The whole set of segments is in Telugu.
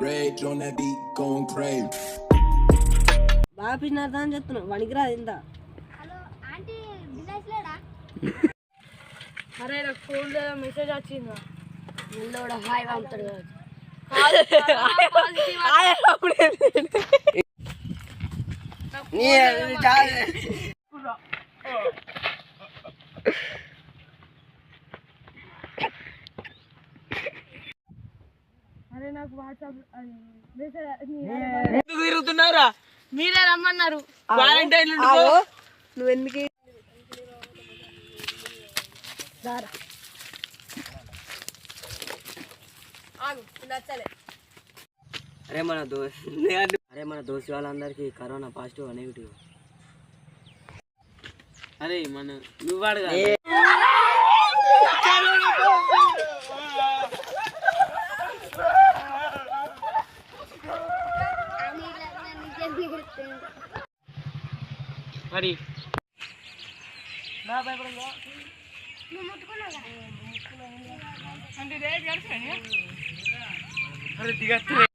Rage on that beat, going crazy. బాగా పిచ్చినారు అని చెప్తున్నావు వానికి రాదు ఇంత హలో ఆంటీ వినాయక్ లేడా అరే నాకు ఫోన్ మెసేజ్ వచ్చిందా? కూడా హాయ్ పంపుతాడు అరే నాకు వాట్సాప్ మెసేజ్ ఎందుకు తిరుగుతున్నావురా? మీరే రమ్మన్నారు. వాలంటైన్ నువ్వు ఎందుకు అరే మన దోస్త్ అరే మన దోస్తు వాళ్ళందరికీ కరోనా పాజిటివ్ నెగిటివ్. అరే మన నువ్వు వాడు మరి.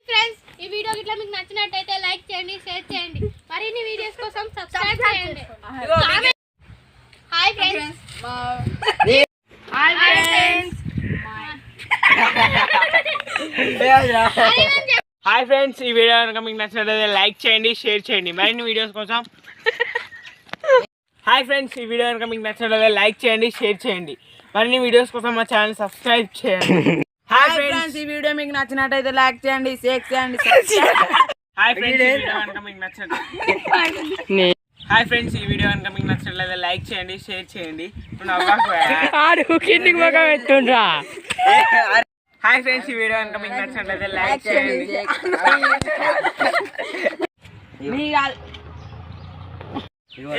ఫ్రెండ్స్ ఈ వీడియో ఇట్లా మీకు నచ్చినట్టయితే లైక్ చేయండి షేర్ చేయండి. మరిన్ని వీడియోస్ కోసం సబ్స్క్రైబ్ చేయండి. హాయ్ ఫ్రెండ్స్ హాయ్ ఫ్రెండ్స్ ఈ వీడియో కనుక మీకు నచ్చినట్లయితే లైక్ చేయండి షేర్ చేయండి. మరిన్ని వీడియోస్ కోసం హాయ్ ఫ్రెండ్స్ ఈ వీడియో కనుక మీకు నచ్చినట్లయితే లైక్ చేయండి షేర్ చేయండి. మరిన్ని వీడియోస్ కోసం మా ఛానల్ సబ్స్క్రైబ్ చేయండి. హాయ్ ఫ్రెండ్స్ ఈ వీడియో మీకు నచ్చినట్టయితే లైక్ చేయండి షేర్ చేయండి హాయ్ ఫ్రెండ్స్ ఈ వీడియో కనుక మీకు నచ్చినట్లయితే హాయ్ ఫ్రెండ్స్ ఈ వీడియో కనుక మీకు నచ్చినట్లయితే లైక్ చేయండి షేర్ చేయండి. హాయ్ ఫ్రెండ్స్ ఈ వీడియో కనుక మీకు నచ్చినట్లయితే లైక్ చేయండి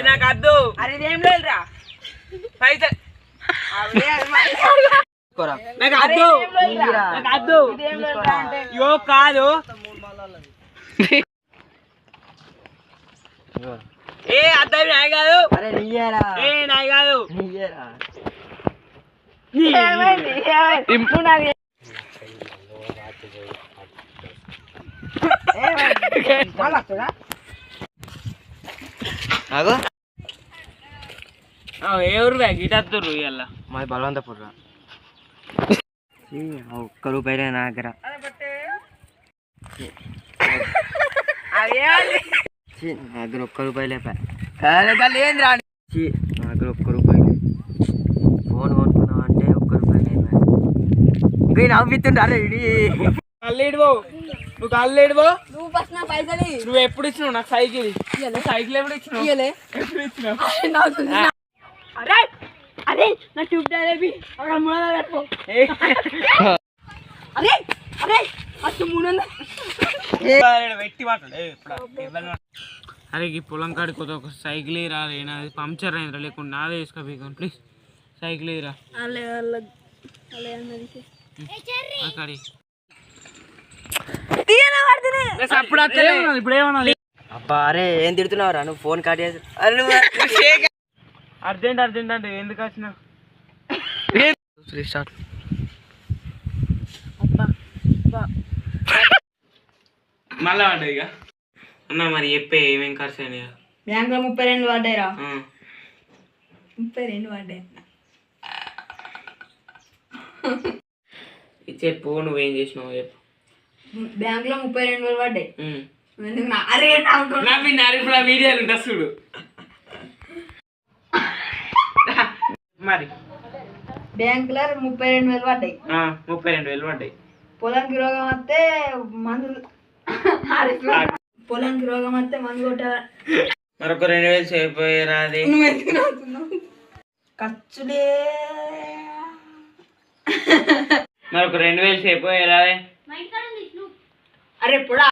నాకు వద్దు అరే ఇదేం లేదురా. పైసలు నాకు వద్దు యో కాదు. ఏ అద్దవి నాయి కాదు. ఏ నాయి కాదు. నీయేరా. ఆ, ఏ ఊరు బ్యాగ్? ఇటత్తురు ఇవాళ మాది బలవంతపూర్. ఒక్క రూపాయి నా దగ్గర నా దగ్గర ఒక్క రూపాయి లేపా. ఛీ, నా దగ్గర ఒక్క రూపాయి లేదు. ఫోన్ కొనుక్కున్నావు అంటే ఒక్క రూపాయి లేపా. ఇంకా నవ్వుతుండ అరే నువ్వు కల్లేడువో నువ్వు ఫస్ట్ నా పైసలు నువ్వు ఎప్పుడు ఇచ్చినావు? నాకు సైకిల్ సైకిల్ ఎప్పుడు ఇచ్చినావు? ఇయ్యలే. ఎప్పుడు ఇచ్చినావు? అరే అరే నా ట్యూబ్ డైలీ అక్కడ మూడు వందలు అరే అరే అచ్చు మూడు వందలు? అరే ఈ పొలం కాడికి ఒక సైకిల్ రాలే నాది పంక్చర్ అయిందిరా లేకుండా నాదే వేసుకోబీకాను ప్లీజ్. సైకిల్ రా. అబ్బా అరే ఏం తిడుతున్నావురా? నువ్వు ఫోన్ కట్ చేసి అర్జెంట్ అర్జెంట్ అంటే ఎందుకు వచ్చినా స్టార్ట్ మళ్ళా పడ్డది ఇక. అన్న మరి చెప్పే ఏమేం ఖర్చు అయినాయి బ్యాంక్లో ముప్పై రెండు పడ్డాయిరా ఆ. ముప్పై రెండు పడ్డాయి ఇది చెప్పు నువ్వేం చేసినావు చెప్పు. బ్యాంక్లో ముప్పై రెండు వేలు పడ్డాయి. ఎందుకు నా- అరే నాకు నవ్వినారు ఇప్పుడు ఆ వీడియోలు ఉంటా చూడు. మరి. బ్యాంక్లో ముప్పై రెండు వేలు పడ్డాయి. ఆ, ముప్పై రెండు వేలు పడ్డాయి. పొలంకి రోగం వస్తే మందులు పొలంకి రోగం వస్తే మందు కొట్టాలి. మరొక రెండు వేలు చేయిపోయారా అది నువ్వు? ఖర్చులే మరొక రెండు వేలు చేయిపోయారా అరే పొడా.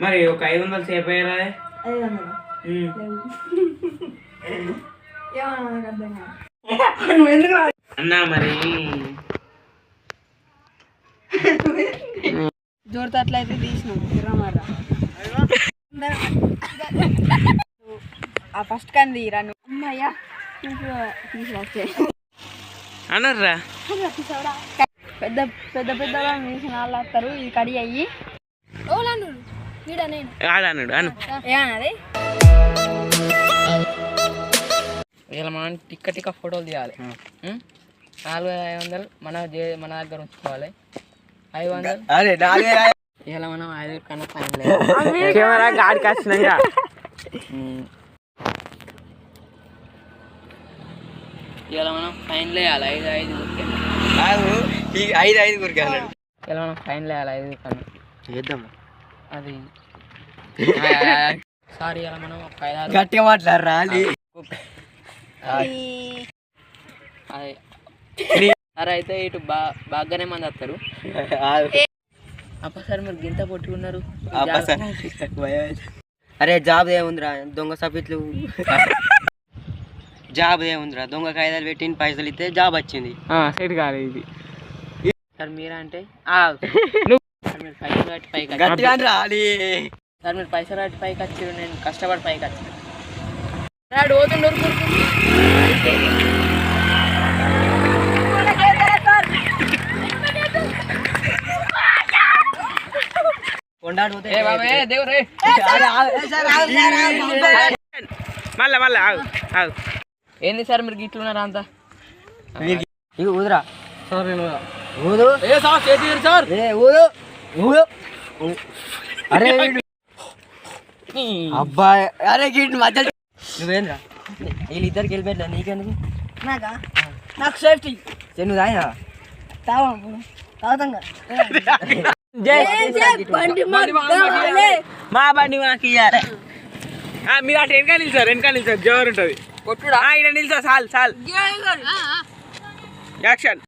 మరి ఒక ఐదు వందలు చేయిపోయారా అది ఐదు వందలు? నువ్వు ఎందుకు అన్నా మరి. జోడితే అట్లయితే రమారా ఆ ఫస్ట్ కంది తీరా నువ్వు? అమ్మయ్యా అనర్రా. పెద్ద పెద్ద పెద్ద తీసిన వాళ్ళు వస్తారు ఇది కడి అయ్యి. అను. ఏమన్నది ఇలా మనం టిక్క టిక్క ఫోటోలు తీయాలి? నాలుగు వేల ఐదు వందలు మన మన దగ్గర ఉంచుకోవాలి. ఐదు వందలు? అరే నాలుగు వేల ఇలా మనం ఐదు కన్నా ఫైన్ లేదు. కెమెరా గాడికి వచ్చినాక ఇలా మనం ఫైన్ వేయాలి ఐదు ఐదు ఐదు ఐదుగురికి అన్నాడు. ఇలా మనం ఫైన్ వేయాలి ఐదు కన్నా చేద్దాం అది. సారీ ఇలా మనం గట్టిగా మాట్లాడరా అది? అది. అరే అయితే ఇటు బా బాగానే మంది వస్తారు. అప్ప సార్ మీరు గింత పొట్టుకున్నారు. అరే జాబ్ ఏముందిరా? దొంగ సఫిట్లు జాబ్ ఏముందిరా? దొంగ కాయిదాలు పెట్టి పైసలు ఇస్తే జాబ్ వచ్చింది. సెట్ కాదు ఇది. సార్ మీరా అంటే? మీరు పైసలు కట్టి పైకి వచ్చారు. గట్టిగా రా అది సార్ మీరు పైసలు కట్టి పైకి వచ్చారు నేను కష్టపడి పైకి వచ్చాను రాడు దేవురే మళ్ళా మళ్ళా ఆగు ఆగు. ఏంది సార్ మీరు గిట్లున్నారా అంతా? ఇక ఊదురా. సార్ నేను ఊదు. ఏ సార్ చేతి సార్. ఏ ఊదు. అరే అబ్బాయి అరే గిట్ మధ్యలో నువ్వేంద్రా? వీళ్ళిద్దరికి వెళ్ళిపోయట్లే నీకెందుకు? నాకా? నాకు సేఫ్టీ చె- నువ్వు తాగినా తావా తాగుతాం మా బండి మాకు ఇయ్యాలి. ఆ, మీరు అటు వెనక నిల్చారు వెనక నిల్చారు. జోరు ఉంటుంది. కొట్టుడా? ఇక్కడ నిల్చో చాలు చాలు యాక్షన్.